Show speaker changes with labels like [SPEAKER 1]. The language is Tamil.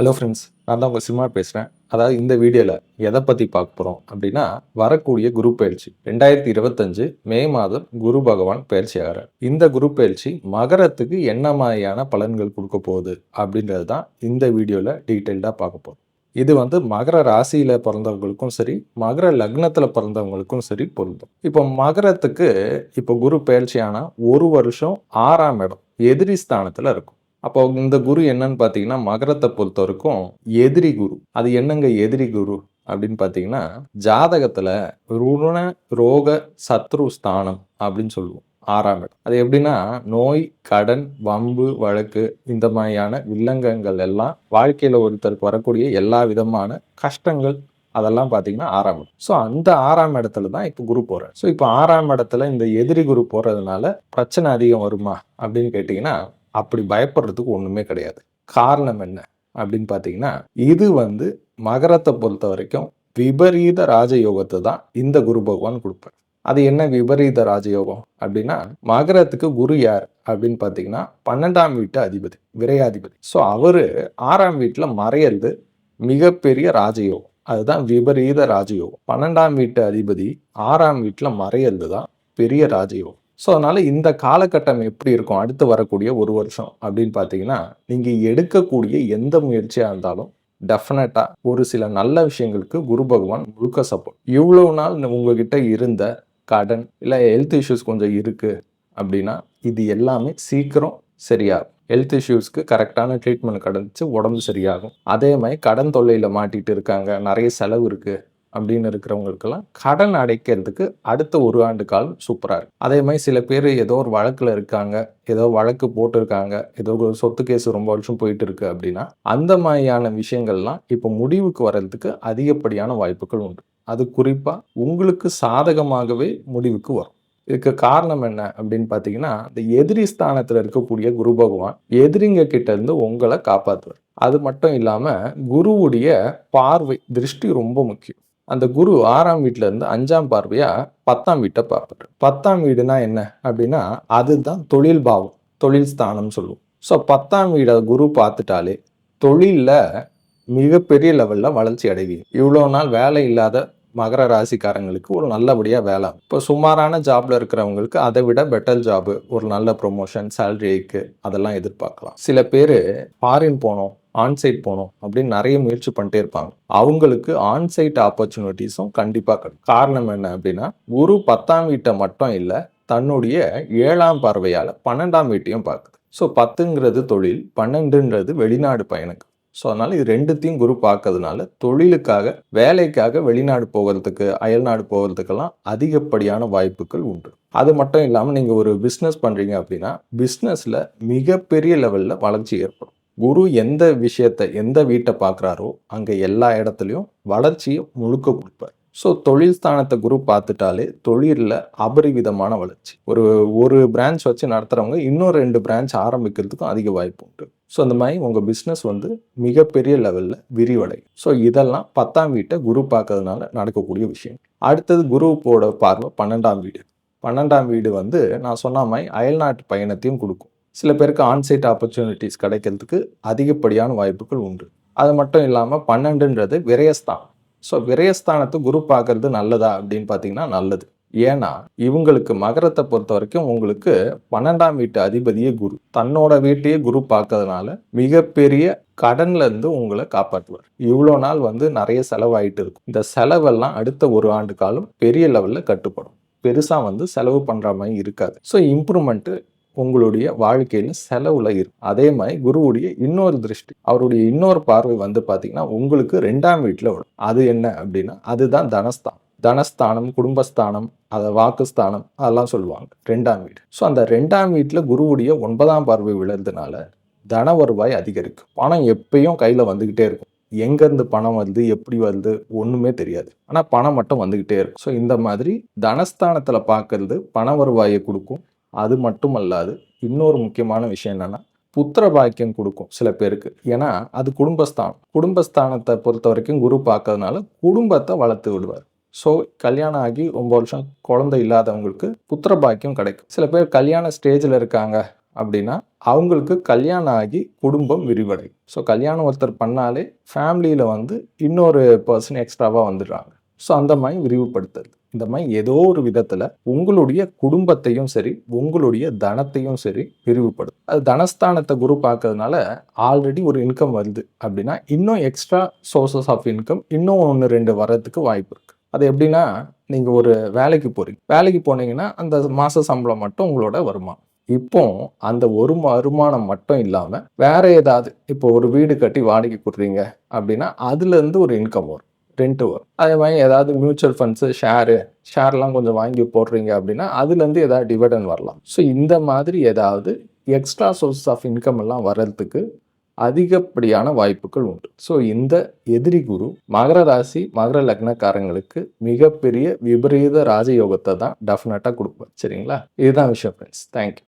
[SPEAKER 1] ஹலோ ஃப்ரெண்ட்ஸ் நான் தான் உங்கள் சிம்மா பேசுகிறேன் அதாவது இந்த வீடியோவில் எதை பற்றி பார்க்க போகிறோம் அப்படின்னா வரக்கூடிய குரு பயிற்சி. ரெண்டாயிரத்தி இருபத்தஞ்சு மே மாதம் குரு பகவான் பயிற்சி ஆகிறார். இந்த குரு பயிற்சி மகரத்துக்கு என்ன மாதிரியான பலன்கள் கொடுக்க போகுது அப்படின்றது தான் இந்த வீடியோவில் டீட்டெயில்டாக பார்க்க போகிறோம் இது வந்து மகர ராசியில் பிறந்தவங்களுக்கும் சரி மகர லக்னத்தில் பிறந்தவங்களுக்கும் சரி பொருந்தும். இப்போ மகரத்துக்கு இப்போ குரு பயிற்சியான ஒரு வருஷம் ஆறாம் இடம் எதிரி ஸ்தானத்தில் இருக்கும். அப்போ இந்த குரு என்னன்னு பார்த்தீங்கன்னா மகரத்தை பொறுத்த வரைக்கும் எதிரி குரு. அது என்னங்க எதிரி குரு அப்படின்னு பார்த்தீங்கன்னா ஜாதகத்தில் ருண ரோக சத்ரு ஸ்தானம் அப்படின்னு சொல்லுவோம் ஆறாம் இடம். அது எப்படின்னா நோய் கடன் வம்பு வழக்கு இந்த மாதிரியான வில்லங்கங்கள் எல்லாம் வாழ்க்கையில் ஒருத்தருக்கு வரக்கூடிய எல்லா விதமான கஷ்டங்கள் அதெல்லாம் பார்த்தீங்கன்னா ஆறாம் இடம். ஸோ அந்த ஆறாம் இடத்துல தான் இப்போ குரு போகிறேன் ஸோ இப்போ ஆறாம் இடத்துல இந்த எதிரி குரு போகிறதுனால பிரச்சனை அதிகம் வருமா அப்படின்னு கேட்டிங்கன்னா அப்படி பயப்படுறதுக்கு ஒன்றுமே கிடையாது. காரணம் என்ன அப்படின்னு பார்த்தீங்கன்னா இது வந்து மகரத்தை பொறுத்த வரைக்கும் விபரீத ராஜயோகத்தை தான் இந்த குரு பகவான் கொடுப்பார். அது என்ன விபரீத ராஜயோகம் அப்படின்னா மகரத்துக்கு குரு யார் அப்படின்னு பார்த்தீங்கன்னா பன்னெண்டாம் வீட்டு அதிபதி விரையாதிபதி. ஸோ அவர் ஆறாம் வீட்டில் மறையிறது மிகப்பெரிய ராஜயோகம். அதுதான் விபரீத ராஜயோகம். பன்னெண்டாம் வீட்டு அதிபதி ஆறாம் வீட்டில் மறையிறது தான் பெரிய ராஜயோகம். ஸோ அதனால் இந்த காலகட்டம் எப்படி இருக்கும்? அடுத்து வரக்கூடிய ஒரு வருஷம் அப்படின்னு பார்த்தீங்கன்னா நீங்கள் எடுக்கக்கூடிய எந்த முயற்சியாக இருந்தாலும் டெஃபினட்டாக ஒரு சில நல்ல விஷயங்களுக்கு குரு பகவான் முழுக்க சப்போர்ட் இவ்வளோ நாள் உங்ககிட்ட இருந்த கடன் இல்லை ஹெல்த் இஷ்யூஸ் கொஞ்சம் இருக்குது அப்படின்னா இது எல்லாமே சீக்கிரம் சரியாகும். ஹெல்த் இஷ்யூஸ்க்கு கரெக்டான ட்ரீட்மெண்ட் கிடச்சி உடம்பு சரியாகும். அதே மாதிரி கடன் தொல்லையில் மாட்டிகிட்டு இருக்காங்க. நிறைய செலவு இருக்குது அப்படின்னு இருக்கிறவங்களுக்கெல்லாம் கடன் அடைக்கிறதுக்கு அடுத்த ஒரு ஆண்டு காலம் சூப்பராக இருக்கும் அதே மாதிரி சில பேர் ஏதோ ஒரு வழக்கில் இருக்காங்க ஏதோ வழக்கு போட்டிருக்காங்க ஏதோ ஒரு சொத்து கேஸ் ரொம்ப வருஷம் போயிட்டு இருக்கு அப்படின்னா அந்த மாதிரியான விஷயங்கள்லாம் இப்போ முடிவுக்கு வர்றதுக்கு அதிகப்படியான வாய்ப்புகள் உண்டு. அது குறிப்பாக உங்களுக்கு சாதகமாகவே முடிவுக்கு வரும். இதுக்கு காரணம் என்ன அப்படின்னு பார்த்தீங்கன்னா இந்த எதிரி ஸ்தானத்தில் இருக்கக்கூடிய குரு பகவான் எதிரிங்க கிட்ட இருந்து உங்களை காப்பாற்றுவார் அது மட்டும் இல்லாமல் குருவுடைய பார்வை திருஷ்டி ரொம்ப முக்கியம். அந்த குரு ஆறாம் வீட்டுல இருந்து அஞ்சாம் பார்வையா பத்தாம் வீட்டை பார்ப்பாரு. பத்தாம் வீடுனா என்ன? அப்படின்னா அதுதான் தொழில் பாவம் தொழில் ஸ்தானம் சொல்லுவோம். ஸோ பத்தாம் வீடை குரு பார்த்துட்டாலே தொழிலில் மிகப்பெரிய லெவலில் வளர்ச்சி அடைவீங்க இவ்வளோ நாள் வேலை இல்லாத மகர ராசிக்காரங்களுக்கு ஒரு நல்லபடியாக வேலை இப்போ சுமாரான ஜாப்ல இருக்கிறவங்களுக்கு அதை விட பெட்டர் ஜாப் ஒரு நல்ல ப்ரொமோஷன் சேலரி ஹைக்கு அதெல்லாம் எதிர்பார்க்கலாம். சில பேர் ஃபாரின் போனோம் ஆன்சைட் போகணும் அப்படின்னு நிறைய முயற்சி பண்ணிட்டே இருப்பாங்க. அவங்களுக்கு ஆன்சைட் ஆப்பர்ச்சுனிட்டிஸும் கண்டிப்பாக கிடைக்கும். காரணம் என்ன அப்படின்னா குரு பத்தாம் வீட்டை மட்டும் இல்லை தன்னுடைய ஏழாம் பார்வையால் பன்னெண்டாம் வீட்டையும் பார்க்குது. ஸோ பத்துங்கிறது தொழில் பன்னெண்டுன்றது வெளிநாடு பயணங்கள் ஸோ அதனால் இது ரெண்டுத்தையும் குரு பார்க்கறதுனால தொழிலுக்காக வேலைக்காக வெளிநாடு போகிறதுக்கு அயல்நாடு போகிறதுக்கெல்லாம் அதிகப்படியான வாய்ப்புகள் உண்டு. அது மட்டும் இல்லாமல் நீங்கள் ஒரு பிஸ்னஸ் பண்ணுறீங்க அப்படின்னா பிஸ்னஸில் மிகப்பெரிய லெவலில் வளர்ச்சி ஏற்படும். குரு எந்த விஷயத்தை எந்த வீட்டை பார்க்குறாரோ அங்கே எல்லா இடத்துலையும் வளர்ச்சியை முழுக்க கொடுப்பார். ஸோ தொழில் ஸ்தானத்தை குரு பார்த்துட்டாலே தொழிலில் அபரிவிதமான வளர்ச்சி. ஒரு ஒரு பிரான்ச் வச்சு நடத்துகிறவங்க இன்னும் ரெண்டு பிரான்ச் ஆரம்பிக்கிறதுக்கும் அதிக வாய்ப்பு உண்டு. ஸோ அந்த மாதிரி உங்கள் பிஸ்னஸ் வந்து மிகப்பெரிய லெவலில் விரிவடையும். ஸோ இதெல்லாம் பத்தாம் வீட்டை குரு பார்க்கறதுனால நடக்கக்கூடிய விஷயம். அடுத்தது குருவோட பார்வை பன்னெண்டாம் வீடு. பன்னெண்டாம் வீடு வந்து நான் சொன்ன மாதிரி அயல்நாட்டு பயணத்தையும் கொடுக்கும். சில பேருக்கு ஆன்சைட் ஆப்பர்ச்சுனிட்டிஸ் கிடைக்கிறதுக்கு அதிகப்படியான வாய்ப்புகள் உண்டு. அது மட்டும் இல்லாமல் பன்னெண்டுன்றது விரயஸ்தானம். ஸோ விரயஸ்தானத்தை குரு பார்க்கறது நல்லதா அப்படின்னு பார்த்தீங்கன்னா நல்லது. ஏன்னா இவங்களுக்கு மகரத்தை பொறுத்த வரைக்கும் உங்களுக்கு பன்னெண்டாம் வீட்டு அதிபதியே குரு. தன்னோட வீட்டையே குரு பார்க்கறதுனால மிகப்பெரிய கடன்ல இருந்து உங்களை காப்பாற்றுவார். இவ்வளோ நாள் வந்து நிறைய செலவாயிட்டு இருக்கும் இந்த செலவெல்லாம் அடுத்த ஒரு ஆண்டு காலம் பெரிய லெவலில் கட்டுப்படும். பெருசாக வந்து செலவு பண்ணுற மாதிரி இருக்காது. ஸோ இம்ப்ரூவ்மெண்ட்டு உங்களுடைய வாழ்க்கையில் செலவுல இருக்கும் அதே மாதிரி குருவுடைய இன்னொரு திருஷ்டி அவருடைய இன்னொரு பார்வை வந்து பார்த்தீங்கன்னா உங்களுக்கு ரெண்டாம் வீட்டில் வரும். அது என்ன அப்படின்னா அதுதான் தனஸ்தானம் தனஸ்தானம் குடும்பஸ்தானம் அதை வாக்குஸ்தானம் அதெல்லாம் சொல்லுவாங்க. ரெண்டாம் வீடு. ஸோ அந்த ரெண்டாம் வீட்டில் குருவுடைய ஒன்பதாம் பார்வை விழுறதுனால தன வருவாய் அதிகரிக்கும். பணம் எப்பயும் கையில் வந்துக்கிட்டே இருக்கும். எங்கேருந்து பணம் வருது எப்படி வருது ஒன்றுமே தெரியாது. ஆனால் பணம் மட்டும் வந்துக்கிட்டே இருக்கும். ஸோ இந்த மாதிரி தனஸ்தானத்தில் பார்க்கறது பண வருவாயை கொடுக்கும். அது மட்டும் அல்லாது இன்னொரு முக்கியமான விஷயம் என்னென்னா புத்திர பாக்கியம் கொடுக்கும் சில பேருக்கு. ஏன்னா அது குடும்பஸ்தானம். குடும்பஸ்தானத்தை பொறுத்த வரைக்கும் குரு பார்க்கறதுனால குடும்பத்தை வளர்த்து விடுவார். ஸோ கல்யாணம் ஆகி ரொம்ப வருஷம் குழந்தை இல்லாதவங்களுக்கு புத்திர பாக்கியம் கிடைக்கும். சில பேர் கல்யாண ஸ்டேஜில் இருக்காங்க அப்படின்னா அவங்களுக்கு கல்யாணம் ஆகி குடும்பம் விரிவடையும். ஸோ கல்யாணம் ஒருத்தர் பண்ணாலே ஃபேமிலியில் வந்து இன்னொரு பர்சன் எக்ஸ்ட்ராவாக வந்துடுறாங்க. ஸோ அந்த மாதிரி விரிவுபடுத்துறது. இந்த மாதிரி ஏதோ ஒரு விதத்தில் உங்களுடைய குடும்பத்தையும் சரி உங்களுடைய தனத்தையும் சரி பிரிவுபடும் அது தனஸ்தானத்தை குரு பார்க்கறதுனால ஆல்ரெடி ஒரு இன்கம் வருது அப்படின்னா இன்னும் எக்ஸ்ட்ரா சோர்சஸ் ஆஃப் இன்கம் இன்னும் ஒன்று ரெண்டு வரதுக்கு வாய்ப்பு இருக்குது அது எப்படின்னா நீங்கள் ஒரு வேலைக்கு போகிறீங்க வேலைக்கு போனீங்கன்னா அந்த மாத சம்பளம் மட்டும் உங்களோட வருமானம். இப்போ அந்த ஒரு வருமானம் மட்டும் இல்லாமல் வேற ஏதாவது இப்போ ஒரு வீடு கட்டி வாடகை கொடுறீங்க அப்படின்னா அதுலேருந்து ஒரு இன்கம் வரும். ரெண்ட் வரும் அதே மாதிரி ஏதாவது மியூச்சுவல் ஃபண்ட்ஸு ஷேரு ஷேர்லாம் கொஞ்சம் வாங்கி போடுறீங்க அப்படின்னா அதுலேருந்து ஏதாவது டிவிடன் வரலாம். ஸோ இந்த மாதிரி ஏதாவது எக்ஸ்ட்ரா சோர்ஸ் ஆஃப் இன்கம் எல்லாம் வர்றதுக்கு அதிகப்படியான வாய்ப்புகள் உண்டு. ஸோ இந்த எதிரி குரு மகர ராசி மகர லக்னக்காரங்களுக்கு மிகப்பெரிய விபரீத ராஜயோகத்தை தான் டெஃபினட்டாக கொடுப்பார். சரிங்களா? இதுதான் விஷயம் ஃப்ரெண்ட்ஸ் தேங்க்யூ